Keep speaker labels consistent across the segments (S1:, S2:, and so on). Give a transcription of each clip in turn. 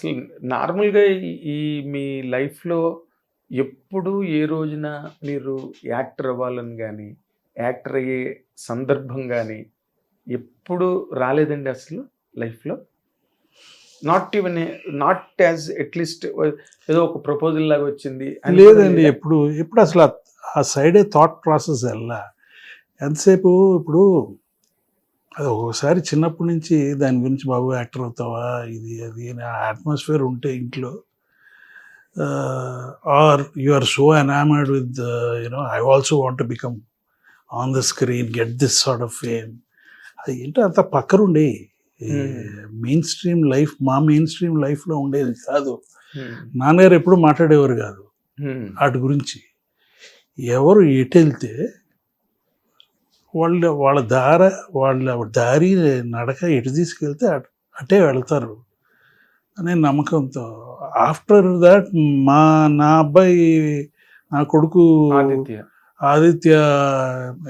S1: అసలు నార్మల్గా ఈ- మీ లైఫ్లో ఎప్పుడు ఏ రోజున మీరు యాక్టర్ అవ్వాలని కానీ యాక్టర్ అయ్యే సందర్భం కానీ ఎప్పుడు రాలేదండి అసలు లైఫ్లో not even not as at least ఏదో ఒక ప్రపోజల్ లాగా వచ్చింది
S2: లేదండి
S1: లేదా?
S2: ఎప్పుడు ఎప్పుడు అసలు ఆ- సైడే థాట్ ప్రాసెస్ వెళ్ళా ఎంతసేపు ఇప్పుడు అది ఒకసారి చిన్నప్పటి నుంచి దాని గురించి బాబు యాక్టర్ అవుతావా? ఇది అది అని ఆ అట్మాస్ఫియర్ ఉంటే ఇంట్లో. Are you are so enamoured with you know I also want become on the screen get this sort of fame. అది ఏంటో అంత పక్కనుండే.
S1: Hmm.
S2: మెయిన్ స్ట్రీమ్ లైఫ్ మా మెయిన్ స్ట్రీమ్ లైఫ్లో ఉండేది కాదు.
S1: Hmm.
S2: నాన్నగారు ఎప్పుడు మాట్లాడేవారు కాదు.
S1: Hmm.
S2: వాటి గురించి. ఎవరు ఎటు వెళ్తే వాళ్ళ వాళ్ళ దార వాళ్ళ దారి నడక ఎటు తీసుకెళ్తే అట్- అటే వెళ్తారు అనే నమ్మకంతో. ఆఫ్టర్ దాట్ మా నా అబ్బాయి నా కొడుకు
S1: ఆదిత్య.
S2: ఆదిత్య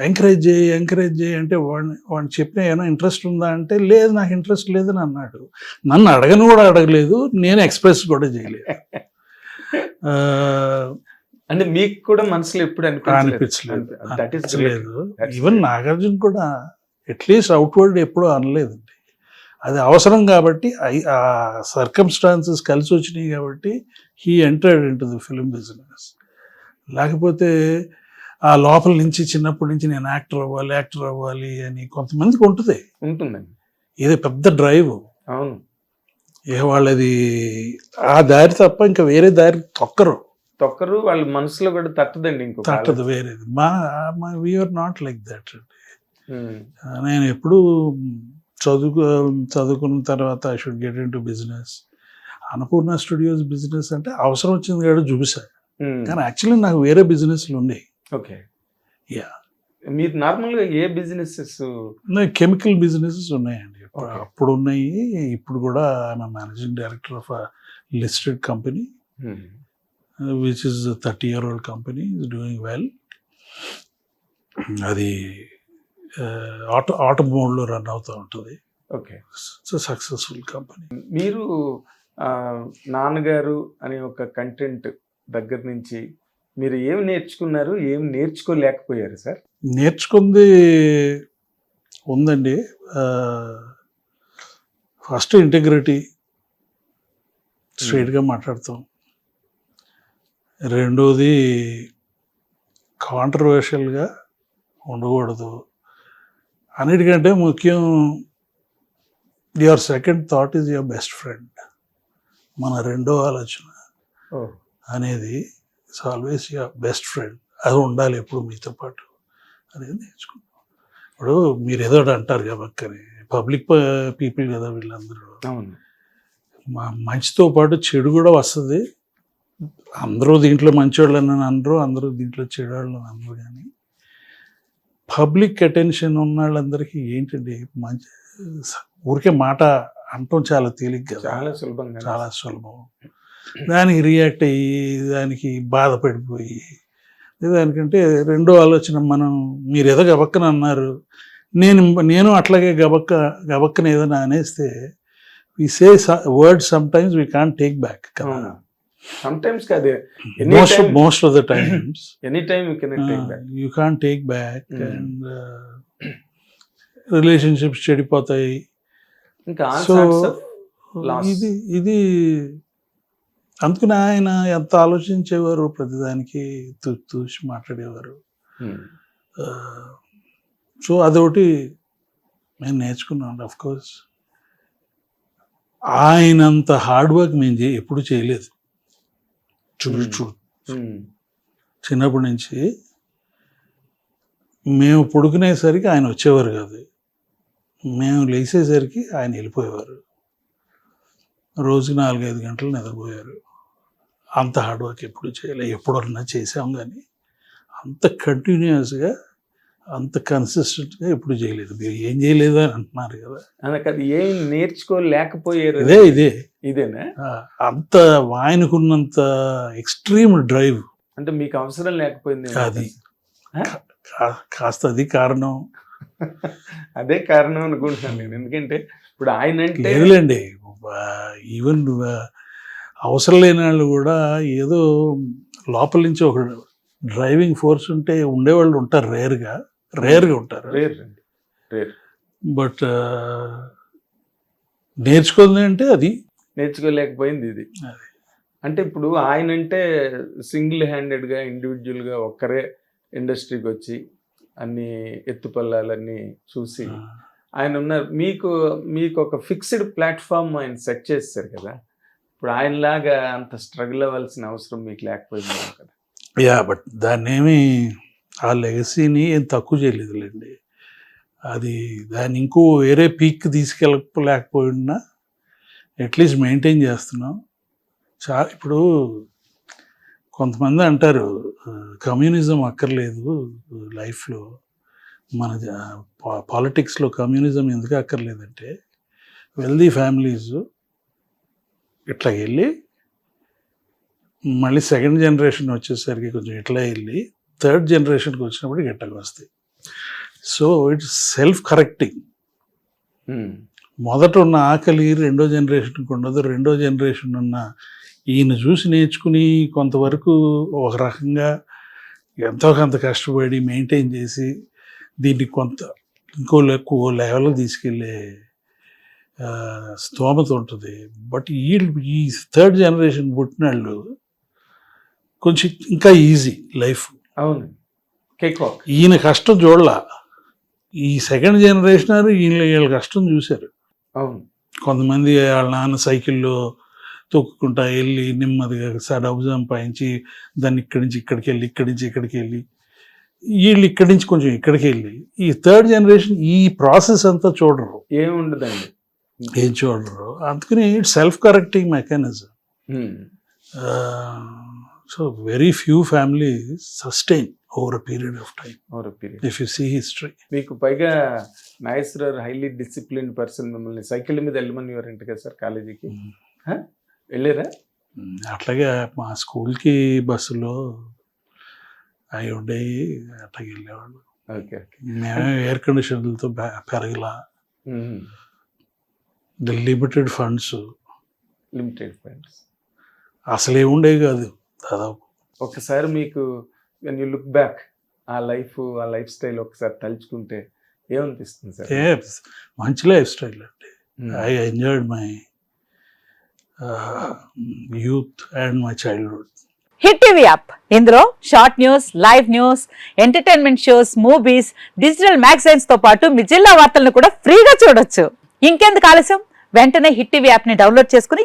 S2: ఎంకరేజ్ చేయి ఎంకరేజ్ చేయి అంటే వాడిని వాడిని చెప్పిన ఏమైనా ఇంట్రెస్ట్ ఉందా అంటే లేదు నాకు ఇంట్రెస్ట్ లేదని అన్నాడు. నన్ను అడగను కూడా అడగలేదు నేను ఎక్స్ప్రెస్ కూడా చేయలేదు.
S1: అంటే మీకు కూడా మనసులో ఎప్పుడు
S2: అనిపించలేదు?
S1: That is
S2: even. నాగార్జున కూడా అట్లీస్ట్ అవుట్వర్డ్ ఎప్పుడూ అనలేదండి. అది అవసరం కాబట్టి ఆ సర్కమ్స్టాన్సెస్ కలిసి వచ్చినాయి కాబట్టి he entered into the film business లేకపోతే ఆ లోపల నుంచి చిన్నప్పటి నుంచి నేను యాక్టర్ అవ్వాలి యాక్టర్ అవ్వాలి అని కొంతమందికి ఉంటుంది.
S1: ఉంటుందండి.
S2: ఇది పెద్ద డ్రైవ్
S1: అవును.
S2: ఏ వాళ్ళది ఆ దారి తప్ప ఇంకా వేరే దారి తొక్కరు.
S1: తొక్కరు వాళ్ళ మనసులో కూడా తట్టదండి ఇంకొక
S2: తట్టదు వేరేది మా మా వీఆర్ నాట్ లైక్ దట్. నేను ఎప్పుడు చదువుకు చదువుకున్న తర్వాత I should get into business Annapurna studios business అంటే అవసరం వచ్చింది కాబట్టి చూపిస్తా.
S1: Hmm.
S2: కానీ యాక్చువల్లీ నాకు వేరే బిజినెస్లు ఉన్నాయి.
S1: Okay
S2: Yeah.
S1: మీరు నార్మల్గా ఏ బిజినెసెస్
S2: కెమికల్ బిజినెసెస్ ఉన్నాయండి. అప్పుడు ఉన్నాయి ఇప్పుడు కూడా I'm managing director of listed company which is thirty year old company is doing well అది ఆటో ఆటో మోడ్లో రన్ అవుతూ ఉంటుంది.
S1: ఓకే.
S2: ఇట్స్ సక్సెస్ఫుల్ కంపెనీ
S1: మీరు నాన్నగారు అనే ఒక కంటెంట్ దగ్గర నుంచి మీరు ఏం నేర్చుకున్నారు ఏం నేర్చుకోలేకపోయారు సార్?
S2: నేర్చుకుంది ఉందండి. ఫస్ట్ ఇంటిగ్రిటీ స్ట్రైట్గా మాట్లాడతాం. రెండోది కాంట్రవర్షియల్గా ఉండకూడదు. అన్నిటికంటే ముఖ్యం your second thought is your best friend మన రెండో ఆలోచన అనేది it's always your best friend అది ఉండాలి ఎప్పుడు మీతో పాటు అనేది నేర్చుకున్నాం ఇప్పుడు మీరు ఏదో ఒకటి అంటారు కాబట్టి పబ్లిక్ పీపుల్ కదా వీళ్ళందరూ. మంచితో పాటు చెడు కూడా వస్తుంది. అందరూ దీంట్లో మంచివాళ్ళని అనరు అందరూ దీంట్లో చెడువాళ్ళని అనరు కానీ పబ్లిక్ అటెన్షన్ ఉన్న వాళ్ళందరికీ ఏంటండి మంచి ఊరికే మాట అంటాం చాలా కదా.
S1: చాలా సులభంగా
S2: చాలా సులభం. దానికి రియాక్ట్ అయ్యి దానికి బాధపడిపోయి దానికంటే రెండో ఆలోచన మనం మీరు ఏదో గబక్కన అన్నారు నేను నేను అట్లాగే గబక్క గబక్కన ఏదైనా అనేస్తే we say word sometimes we can take back
S1: అవును? సమ్ టైమ్స్ కాదు any
S2: most most of the times
S1: any time you can take back
S2: you can take back. And relationships చెడిపోతాయి.
S1: ఇంకా
S2: సో. ఇది ఇది అందుకని ఆయన ఎంత ఆలోచించేవారు? ప్రతిదానికి తూసి మాట్లాడేవారు. సో అదొకటి నేను నేర్చుకున్నాను అఫ్ కోర్స్ ఆయనంత హార్డ్ వర్క్ మేము ఎప్పుడు చేయలేదు. చూడు చిన్నప్పటి నుంచి మేము పడుకునేసరికి ఆయన వచ్చేవారు కాదు. మేము లేచేసరికి ఆయన వెళ్ళిపోయేవారు. రోజుకి నాలుగైదు గంటలు నిద్రపోయారు. అంత హార్డ్ వర్క్ ఎప్పుడు చేయలేదు ఎప్పుడన్నా చేసాం కానీ అంత కంటిన్యూస్గా అంత కన్సిస్టెంట్గా ఎప్పుడు చేయలేదు. మీరు ఏం చేయలేదు అని అంటున్నారు కదా.
S1: అది ఏం నేర్చుకోలేకపోయారు?
S2: ఇదే ఇదే.
S1: ఇదేనా?
S2: అంత ఆయనకున్నంత ఎక్స్ట్రీమ్ డ్రైవ్
S1: అంటే మీకు అవసరం లేకపోయింది
S2: అది. కాస్త అది కారణం.
S1: అదే కారణం అనుకుంటున్నాను నేను. ఎందుకంటే ఇప్పుడు ఆయన అంటే
S2: లేదులేండి. ఈవెన్ అవసరం లేని వాళ్ళు కూడా ఏదో లోపల నుంచి ఒక డ్రైవింగ్ ఫోర్స్ ఉంటే ఉండేవాళ్ళు ఉంటారు రేర్గా రేర్గా ఉంటారు.
S1: Rare rare.
S2: బట్ నేర్చుకుంది అంటే అది.
S1: నేర్చుకోలేకపోయింది ఇది. అంటే ఇప్పుడు ఆయన అంటే సింగిల్ హ్యాండెడ్గా ఇండివిజువల్గా ఒక్కరే ఇండస్ట్రీకి వచ్చి అన్ని ఎత్తుపల్లాలన్నీ చూసి ఆయన ఉన్నారు. మీకు మీకు ఒక ఫిక్స్డ్ ప్లాట్ఫామ్ ఆయన సెట్ చేస్తారు కదా. ఇప్పుడు ఆయనలాగా అంత స్ట్రగుల్ అవ్వాల్సిన అవసరం మీకు లేకపోయింది కదా.
S2: యా బట్ దాన్ని ఏమి ఆ లెగసీని ఏం తక్కువ చేయలేదులేండి. అది దాన్ని ఇంకో వేరే పీక్ తీసుకెళ్ళలేకపోయినా అట్లీస్ట్ మెయింటైన్ చేస్తున్నాం. చా ఇప్పుడు కొంతమంది అంటారు కమ్యూనిజం అక్కర్లేదు లైఫ్లో. మన పాలిటిక్స్లో కమ్యూనిజం ఎందుకు అక్కర్లేదంటే వెల్దీ ఫ్యామిలీస్ ఇట్లా వెళ్ళి మళ్ళీ సెకండ్ జనరేషన్ వచ్చేసరికి కొంచెం ఇట్లా వెళ్ళి థర్డ్ జనరేషన్కి వచ్చినప్పుడు ఇట్లా వస్తాయి. So it's self correcting. మొదట ఉన్న ఆకలి రెండో జనరేషన్కి ఉండదు. రెండో జనరేషన్ ఉన్న ఈయన చూసి నేర్చుకుని కొంతవరకు ఒక రకంగా ఎంతో కొంత కష్టపడి మెయింటైన్ చేసి దీన్ని కొంత ఇంకో ఎక్కువ లెవెల్ తీసుకెళ్ళే స్తోమత ఉంటుంది. బట్ ఈ ఈ థర్డ్ జనరేషన్ పుట్టిన వాళ్ళు కొంచెం ఇంకా ఈజీ లైఫ్
S1: అవును. కేక్ వాక్
S2: ఈయన కష్టం చూడలా. ఈ సెకండ్ జనరేషన్ ఈయన వీళ్ళ కష్టం చూశారు.
S1: అవును.
S2: కొంతమంది వాళ్ళ నాన్న సైకిల్లో తొక్కుకుంటా వెళ్ళి నెమ్మదిగా డబ్బు సంపాదించి దాన్ని ఇక్కడి నుంచి ఇక్కడికి వెళ్ళి ఇక్కడి నుంచి ఇక్కడికి వెళ్ళి వీళ్ళు ఇక్కడి నుంచి కొంచెం ఇక్కడికి వెళ్ళి ఈ థర్డ్ జనరేషన్ ఈ ప్రాసెస్ అంతా చూడరు.
S1: ఏముండదండి.
S2: ఏం చూడరు. అందుకని self correcting mechanism. So very few family sustain over period of time
S1: over period
S2: if you see history
S1: మీకు పైగా నాగేశ్వరరావు హైలీ డిసిప్లిన్ పర్సన్ మిమ్మల్ని సైకిల్ మీద వెళ్ళమని ఎవరంట కదా సార్ కాలేజీకి? వెళ్ళారా?
S2: అట్లాగే మా స్కూల్కి బస్సులో అవి ఉండేవి అట్లాగే వెళ్ళేవాళ్ళు.
S1: Okay okay.
S2: మేమే ఎయిర్ కండిషన్లతో పెరగలా. The limited funds
S1: limited friends
S2: అసలు ఏముండేవి కాదు. దాదాపు.
S1: ఒకసారి మీకు వెన్ యూ లుక్ బ్యాక్ ఆ లైఫ్ ఆ లైఫ్ స్టైల్ ఒకసారి తలుచుకుంటే ఏమనిపిస్తుంది సార్?
S2: ఏ మంచి లైఫ్ స్టైల్ అండి. I enjoyed my youth and my childhood
S3: hit TV app ఇందులో short news live news entertainment shows movies digital మ్యాగజైన్స్తో పాటు మీ జిల్లా వార్తలను కూడా ఫ్రీగా చూడొచ్చు. ఇంకెందుకు ఆలస్యం? వెంటనే హిట్ టీవీ యాప్ని డౌన్లోడ్ చేసుకుని